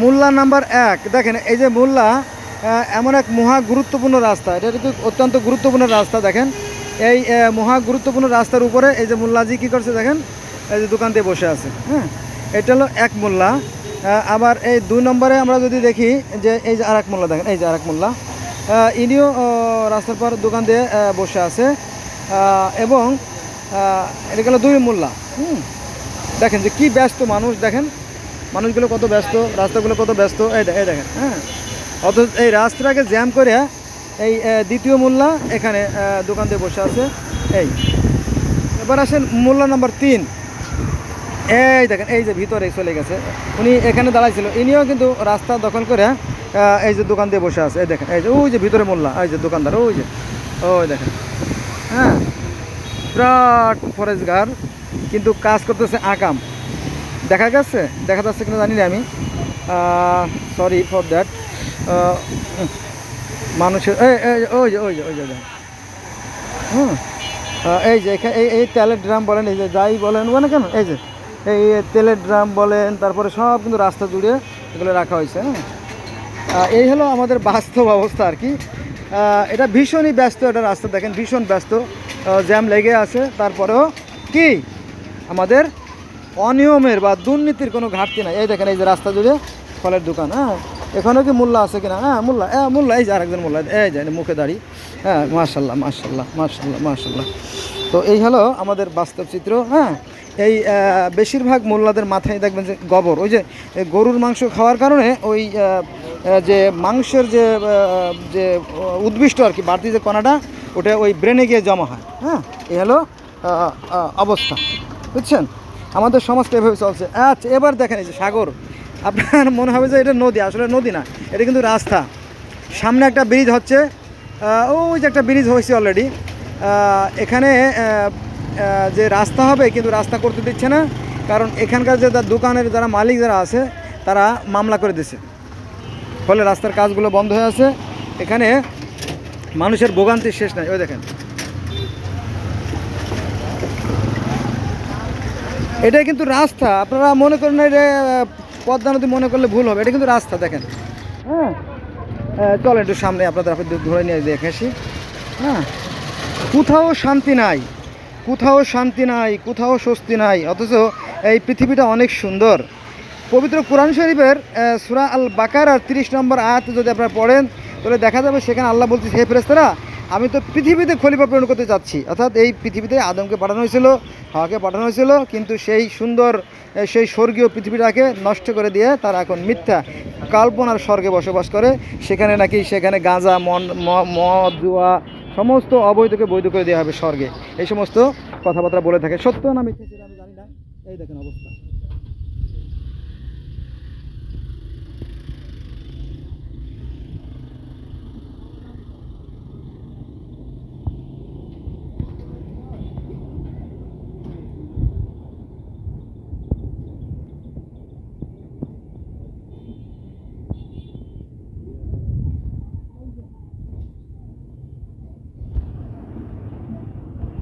মোল্লা number এক। দেখেন, এই যে মোল্লা এমন এক মহা গুরুত্বপূর্ণ রাস্তা। এটা কিন্তু অত্যন্ত গুরুত্বপূর্ণ রাস্তা, দেখেন। এই মহা গুরুত্বপূর্ণ রাস্তার উপরে এই যে মোল্লাজি কী করছে, দেখেন, এই যে দোকান দিয়ে বসে আছে হ্যাঁ? এটা হলো এক মোল্লা। আবার এই দুই নম্বরে আমরা যদি দেখি যে এই যে আর এক মোল্লা, দেখেন, এই যে আর এক মোল্লা ইনিও রাস্তার পর দোকান দিয়ে বসে আছে। এবং এটা গেল দুই মোল্লা, হুম? দেখেন যে কি ব্যস্ত মানুষ, দেখেন। মানুষগুলো কত ব্যস্ত, রাস্তাগুলো কত ব্যস্ত, এই দেখেন হ্যাঁ? অথচ এই রাস্তাটাকে জ্যাম করে এই দ্বিতীয় মোল্লা এখানে দোকান দিয়ে বসে আছে। এই, এবার আসেন মোল্লা নাম্বার তিন। এই দেখেন, এই যে ভিতরে চলে গেছে। উনি এখানে দাঁড়াইছিল। ইনিও কিন্তু রাস্তা দখল করে এই যে দোকান দিয়ে বসে আছে। এই দেখেন, এই যে, ওই যে ভিতরে মোল্লা, এই যে দোকানদার, ওই যে, ওই দেখেন হ্যাঁ? বিরাট ফরেস্ট গার্ড কিন্তু কাজ করতেছে আকাম। দেখা গেছে? দেখা যাচ্ছে কিনা জানি না আমি। সরি ফর দ্যাট মানুষের ওই যে ওই যে ওই যে। হুম। এই যে এখানে এই এই তেলের ড্রাম বলেন, এই যে যাই বলেন মানে কেন? এই যে, এই তেলের ড্রাম বলেন, তারপরে সব কিন্তু রাস্তা জুড়ে এগুলো রাখা হয়েছে হ্যাঁ? এই হলো আমাদের বাস্তব অবস্থা আর কি। এটা ভীষণই ব্যস্ত, এটা রাস্তা দেখেন, ভীষণ ব্যস্ত। জ্যাম লেগে আছে, তারপরেও কি? আমাদের অনিয়মের বা দুর্নীতির কোনো ঘাটতি নাই। এই দেখেন এই যে রাস্তা জুড়ে ফলের দোকান হ্যাঁ? এখানেও কি মূল্য আছে কিনা? হ্যাঁ মূল্য হ্যাঁ মূল্য এই যে আরেকজন মূল্য এই যে মুখে দাঁড়ি হ্যাঁ মার্শাল্লাহ মার্শাল্লাহ মার্শাল্লাহ মার্শাল্লাহ তো এই হলো আমাদের বাস্তব চিত্র হ্যাঁ? এই বেশিরভাগ মোল্লাদের মাথায় দেখবেন যে গোবর ওই যে গরুর মাংস খাওয়ার কারণে ওই যে মাংসের যে যে আহ, উদ্ভিষ্ট আর কি বাড়তি যে কণাটা ওটা ওই ব্রেনে গিয়ে জমা হয় হ্যাঁ? এই হলো অবস্থা বুঝছেন? আমাদের সমাজটা এভাবে চলছে। আচ্ছা এবার দেখেন এই যে সাগর। আপনার মনে হবে যে এটা নদী, আসলে নদী না, এটা কিন্তু রাস্তা। সামনে একটা ব্রিজ হচ্ছে ওই যে একটা ব্রিজ হয়েছে অলরেডি এখানে যে রাস্তা হবে, কিন্তু রাস্তা করতে দিচ্ছে না, কারণ এখানকার যে দোকানের যারা মালিক যারা আছে, তারা মামলা করে দিছে। ফলে রাস্তার কাজগুলো বন্ধ হয়ে আছে। এখানে মানুষের ভোগান্তির শেষ নাই। ওই দেখেন। এটা কিন্তু রাস্তা। আপনারা মনে করেন এটা পদ্মা নদী মনে করলে ভুল হবে। এটা কিন্তু রাস্তা দেখেন। হ্যাঁ? আহ, চল একটু সামনে আপনাদের আপনি ধরে নিয়ে দেখে আসি। হ্যাঁ কোথাও শান্তি নাই। কোথাও শান্তি নাই কোথাও স্বস্তি নাই। অথচ এই পৃথিবীটা অনেক সুন্দর। পবিত্র কোরআন শরীফের সূরা আল বাকার আর তিরিশ নম্বর আয়াত যদি আপনারা পড়েন তাহলে দেখা যাবে সেখানে আল্লাহ বলছে হে ফেরেস্তারা আমি তো পৃথিবীতে খলিফা প্রেরণ করতে যাচ্ছি অর্থাৎ এই পৃথিবীতে আদমকে পাঠানো হয়েছিল, হাওয়াকে পাঠানো হয়েছিল, কিন্তু সেই সুন্দর সেই স্বর্গীয় পৃথিবীটাকে নষ্ট করে দিয়ে তারা এখন মিথ্যা কাল্পনার স্বর্গে বসবাস করে। সেখানে নাকি সেখানে গাঁজা, মন মদ, জুয়া, সমস্ত অবৈধকে বৈধ করে দেওয়া হবে স্বর্গে। এই সমস্ত কথাবার্তা বলে থাকে। সত্য না মিথ্যা সেটা আমি জানি না। এই দেখেন অবস্থা।